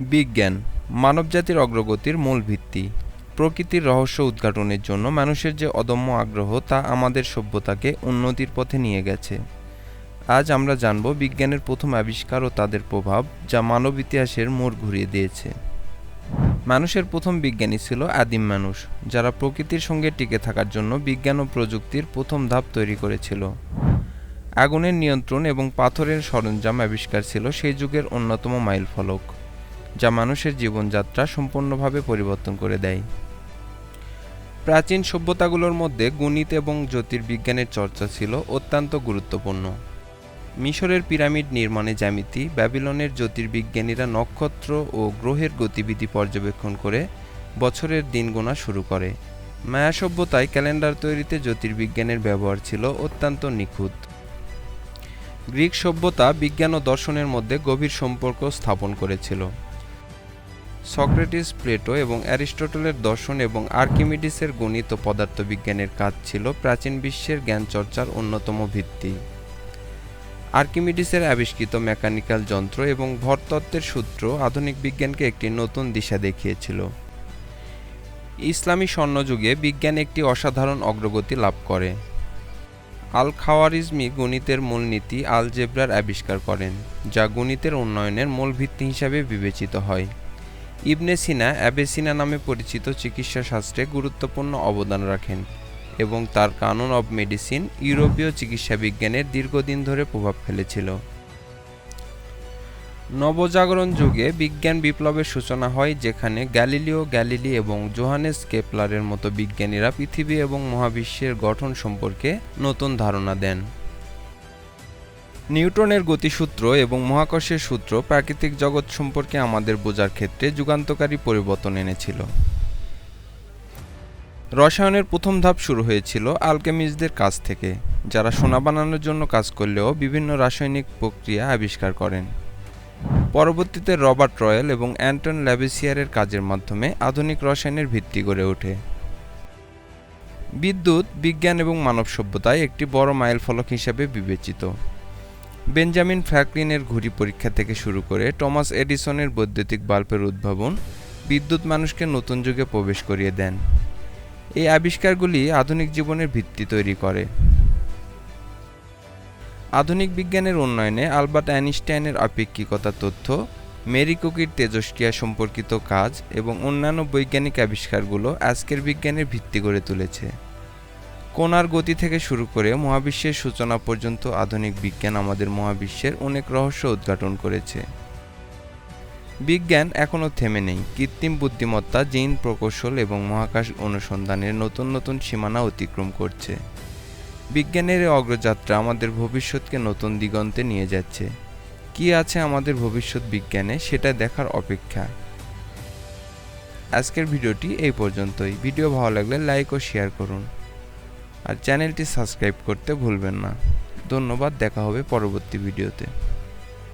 বিজ্ঞান, মানবজাতির অগ্রগতির মূল ভিত্তি। প্রকৃতির রহস্য উদ্ঘাটনের জন্য মানুষের যে অদম্য আগ্রহ তা আমাদের সভ্যতাকে উন্নতির পথে নিয়ে গেছে। আজ আমরা জানব বিজ্ঞানের প্রথম আবিষ্কার ও তাদের প্রভাব যা মানব ইতিহাসের মোড় ঘুরিয়ে দিয়েছে। মানুষের প্রথম বিজ্ঞানী ছিল আদিম মানুষ, যারা প্রকৃতির সঙ্গে টিকে থাকার জন্য বিজ্ঞান ও প্রযুক্তির প্রথম ধাপ তৈরি করেছিল। আগুনের নিয়ন্ত্রণ এবং পাথরের সরঞ্জাম আবিষ্কার ছিল সেই যুগের অন্যতম মাইলফলক। যা মানুষের জীবনযাত্রা সম্পূর্ণভাবে পরিবর্তন করে দেয়। প্রাচীন সভ্যতাগুলোর মধ্যে গণিত এবং জ্যোতির্বিজ্ঞানের চর্চা ছিল অত্যন্ত গুরুত্বপূর্ণ। মিশরের পিরামিড নির্মাণে জ্যামিতি, ব্যাবিলনের জ্যোতির্বিজ্ঞানীরা নক্ষত্র ও গ্রহের গতিবিধি পর্যবেক্ষণ করে বছরের দিন গোনা শুরু করে। মায়া সভ্যতায় ক্যালেন্ডার তৈরিতে জ্যোতির্বিজ্ঞানের ব্যবহার ছিল অত্যন্ত নিখুঁত। গ্রিক সভ্যতা বিজ্ঞান ও দর্শনের মধ্যে গভীর সম্পর্ক স্থাপন করেছিল। সক্রেটিস প্লেটো এবং অ্যারিস্টটলের দর্শন এবং আর্কিমিডিসের গণিত পদার্থবিজ্ঞানের কাজ ছিল প্রাচীন বিশ্বের জ্ঞান চর্চার অন্যতম ভিত্তি। আর্কিমিডিসের আবিষ্কৃত মেকানিক্যাল যন্ত্র এবং ভরতত্ত্বের সূত্র আধুনিক বিজ্ঞানকে একটি নতুন দিশা দেখিয়েছিল। ইসলামী স্বর্ণযুগে বিজ্ঞান একটি অসাধারণ অগ্রগতি লাভ করে। আল খাওয়ারিজমি গণিতের মূলনীতি আলজেব্রার আবিষ্কার করেন, যা গণিতের উন্নয়নের মূল ভিত্তি হিসাবে বিবেচিত হয়। ইবনে সিনা অ্যাবেসিনা নামে পরিচিত চিকিৎসা শাস্ত্রে গুরুত্বপূর্ণ অবদান রাখেন এবং তার কানুন অব মেডিসিন ইউরোপীয় চিকিৎসা বিজ্ঞানের দীর্ঘদিন ধরে প্রভাব ফেলেছিল। নবজাগরণ যুগে বিজ্ঞান বিপ্লবের সূচনা হয় যেখানে গ্যালিলিও গ্যালিলি এবং জোহানেস কেপলারের মতো বিজ্ঞানীরা পৃথিবী এবং মহাবিশ্বের গঠন সম্পর্কে নতুন ধারণা দেন। নিউটনের গতিসূত্র এবং মহাকর্ষের সূত্র প্রাকৃতিক জগৎ সম্পর্কে আমাদের বোঝার ক্ষেত্রে যুগান্তকারী পরিবর্তন এনেছিল। রসায়নের প্রথম ধাপ শুরু হয়েছিল আলকেমিস্টদের কাছ থেকে, যারা সোনা বানানোর জন্য কাজ করলেও বিভিন্ন রাসায়নিক প্রক্রিয়া আবিষ্কার করেন। পরবর্তীতে রবার্ট রয়েল এবং অ্যান্টন ল্যাবেসিয়ারের কাজের মাধ্যমে আধুনিক রসায়নের ভিত্তি গড়ে ওঠে। বিদ্যুৎ, বিজ্ঞান এবং মানব সভ্যতায় একটি বড় মাইলফলক হিসাবে বিবেচিত। বেঞ্জামিন ফ্র্যাঙ্কলিনের ঘুড়ি পরীক্ষা থেকে শুরু করে টমাস এডিসনের বৈদ্যুতিক বাল্বের উদ্ভাবন বিদ্যুৎ মানুষকে নতুন যুগে প্রবেশ করিয়ে দেন। এই আবিষ্কারগুলি আধুনিক জীবনের ভিত্তি তৈরি করে। আধুনিক বিজ্ঞানের উন্নয়নে আলবার্ট আইনস্টাইনের আপেক্ষিকতা তথ্য, মেরি কুকির তেজস্ক্রিয়া সম্পর্কিত কাজ এবং অন্যান্য বৈজ্ঞানিক আবিষ্কারগুলো আজকের বিজ্ঞানের ভিত্তি গড়ে তুলেছে। কোনার গতি থেকে শুরু করে মহাবিশ্বের সূচনা পর্যন্ত আধুনিক বিজ্ঞান আমাদের মহাবিশ্বের অনেক রহস্য উদ্ঘাটন করেছে। বিজ্ঞান এখনও থেমে নেই। কৃত্রিম বুদ্ধিমত্তা জিন প্রকৌশল এবং মহাকাশ অনুসন্ধানের নতুন নতুন সীমানা অতিক্রম করছে। বিজ্ঞানের অগ্রযাত্রা আমাদের ভবিষ্যৎকে নতুন দিগন্তে নিয়ে যাচ্ছে। কি আছে আমাদের ভবিষ্যৎ বিজ্ঞানে সেটা দেখার অপেক্ষা। আজকের ভিডিওটি এই পর্যন্তই। ভিডিও ভালো লাগলে লাইক ও শেয়ার করুন। আর চ্যানেলটি সাবস্ক্রাইব করতে ভুলবেন না। ধন্যবাদ দেখা হবে পরবর্তী ভিডিওতে।